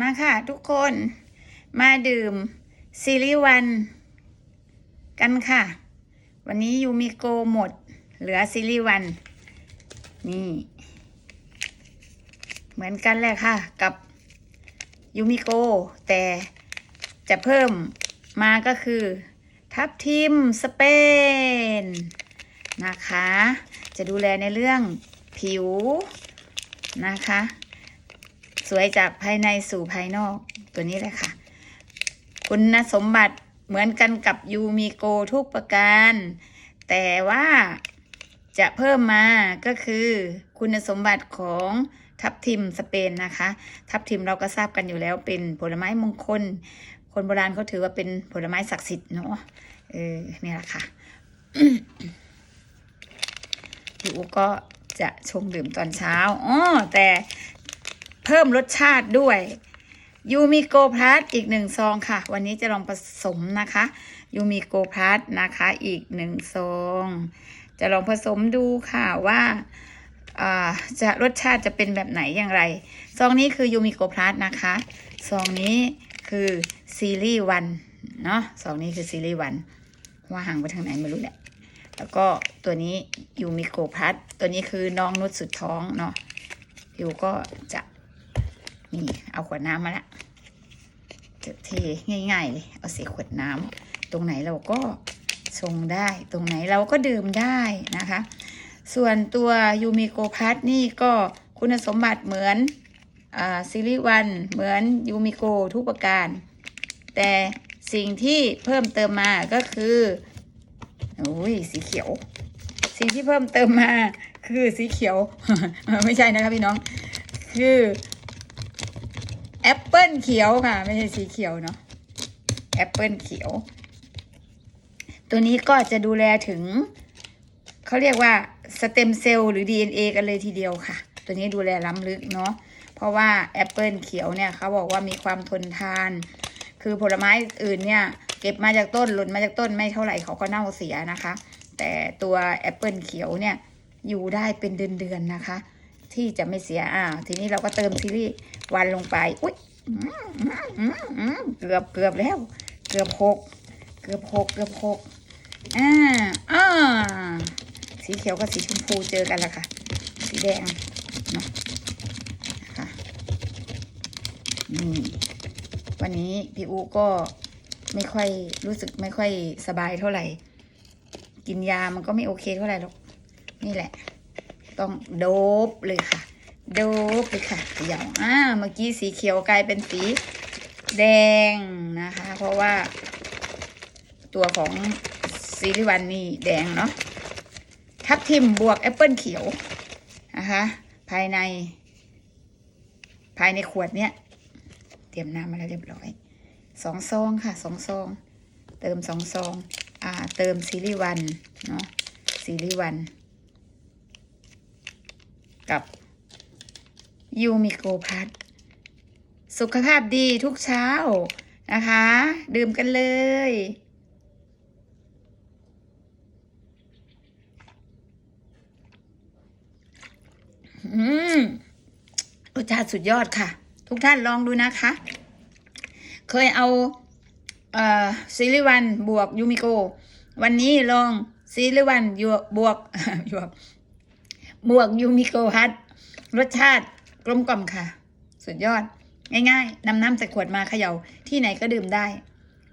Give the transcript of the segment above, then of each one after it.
มาค่ะทุกคนมาดื่มซีรีส์วันกันค่ะ วันนี้ยูมิโกหมด เหลือซีรีส์วัน นี่ เหมือนกันแหละค่ะ กับยูมิโกแต่จะเพิ่มมาก็คือ ทับทิมสเปน นะคะ จะดูแลในเรื่องผิวนะคะ วยจากภายในสู่ภายนอกตัวนี้เลยค่ะ คุณสมบัติเหมือนกันกับยูมิโกทุกประการ แต่ว่าจะเพิ่มมาก็คือคุณสมบัติของทับทิมสเปนนะคะ ทับทิมเราก็ทราบกันอยู่แล้วเป็นผลไม้มงคล คนโบราณเขาถือว่าเป็นผลไม้ศักดิ์สิทธิ์เนาะเออเนี่ยแหละค่ะพี่อูก็จะชงดื่มตอนเช้าอ๋อแต่ เพิ่มรสชาติด้วยยูมิโกพลัสอีกหนึ่งซองค่ะ วันนี้จะลองผสมนะคะยูมิโกพลัสนะคะอีกหนึ่งซอง จะลองผสมดูค่ะว่าจะรสชาติจะเป็นแบบไหนอย่างไรซองนี้คือยูมิโกพลัสนะคะซองนี้คือซีรีส์วันเนาะซองนี้คือซีรีส์วันว่าห่างไปทางไหนไม่รู้แหละแล้วก็ตัวนี้ยูมิโกพัทตัวนี้คือน้องนุชสุดท้องเนาะยูก็จะ นี่เอาขวดน้ำมาละจะเทง่ายๆเลยเอาเสีขวดน้ำตรงไหนเราก็ชงได้ ตรงไหนเราก็ดื่มได้นะคะ ส่วนตัวยูมิโกพัทนี่ก็คุณสมบัติเหมือนอซีรีส์วันเหมือนยูมิโกทุกประการ แต่สิ่งที่เพิ่มเติมมาก็คือโอ้ยสีเขียว สิ่งที่เพิ่มเติมมาคือสีเขียว ไม่ใช่นะคะพี่น้อง คือ แอปเปิลเขียวค่ะ ไม่ใช่สีเขียวเนาะแอปเปิลเขียว ตัวนี้ก็จะดูแลถึง เขาเรียกว่าสเต็มเซลล์หรือ DNA กันเลยทีเดียวค่ะ ตัวนี้ดูแลล้ำลึกเนาะเพราะว่าแอปเปิลเขียวเนี่ยเขาบอกว่ามีความทนทาน คือผลไม้อื่นเนี่ยเก็บมาจากต้นหล่นมาจากต้นไม่เท่าไหร่เขาก็เน่าเสียนะคะ แต่ตัวแอปเปิลเขียวเนี่ยอยู่ได้เป็นเดือนๆนะคะ ที่จะไม่เสียอ่าทีนี้เราก็เติมซีรีส์วันลงไป อุ้ยอือืมอืมอืมเกือบเกือบแล้ว เกือบหกเกือบหกเกือบหกอ่าอ่าสีเขียวกับสีชมพูเจอกันแล้วค่ะ สีแดงเนาะนะคะนี่วันนี้พี่อูก็ไม่ค่อยรู้สึกไม่ค่อยสบายเท่าไหร่ กินยามันก็ไม่โอเคเท่าไหร่หรอก นี่แหละ ต้องโดบเลยค่ะ โดบเลยค่ะเดี๋ยวอ่าเมื่อกี้สีเขียวกลายเป็นสีแดงนะคะ เพราะว่า ตัวของซีรีส์วันนี่แดงเนาะทับทิมบวกแอปเปิลเขียวนะคะภายใน ภายในขวดเนี้ยเตรียมน้ำมาแล้วเรียบร้อยสองซองค่ะสองซองเติมสองซองอ่าเติมซีรีวันเนาะซีรีวัน กับยูมิโกพัทสุขภาพดีทุกเช้านะคะ ดื่มกันเลย อืมรสชาติสุดยอดค่ะ ทุกท่านลองดูนะคะ เคยเอาเอ่อซีรีวันบวกยูมิโก วันนี้ลองซีรีวันบวกบวก หมวกยูมิโกฮัตรสชาติกลมกล่อมค่ะ สุดยอด ง่ายๆนำน้ำใส่ขวดมาเขย่าที่ไหนก็ดื่มได้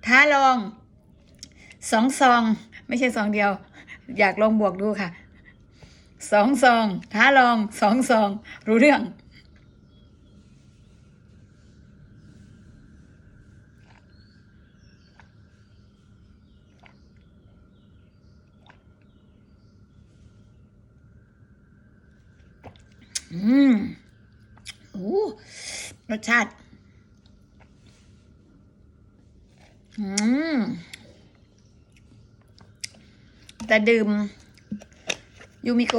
ท้าลองสองซอง ไม่ใช่ซองเดียว อยากลองบวกดูค่ะสองซอง ท้าลองสองซอง รู้เรื่อง อืมโอ้รสชาติ อืมแต่ดื่ม ยูมิโก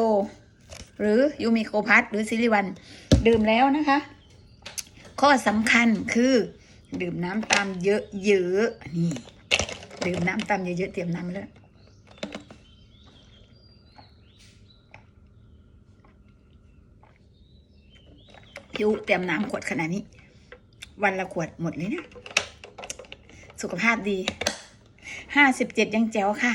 หรือยูมิโกพัทหรือซิลิวัน ดื่มแล้วนะคะ ข้อสำคัญคือ ดื่มน้ำตามเยอะๆนี่ ดื่มน้ำตามเยอะๆเตรียมน้ำแล้ว พี่อุเตรียมน้ำขวดขนาดนี้ วันละขวดหมดเลยนะสุขภาพดีห้าสิบเจ็ดยังแจ๋วค่ะ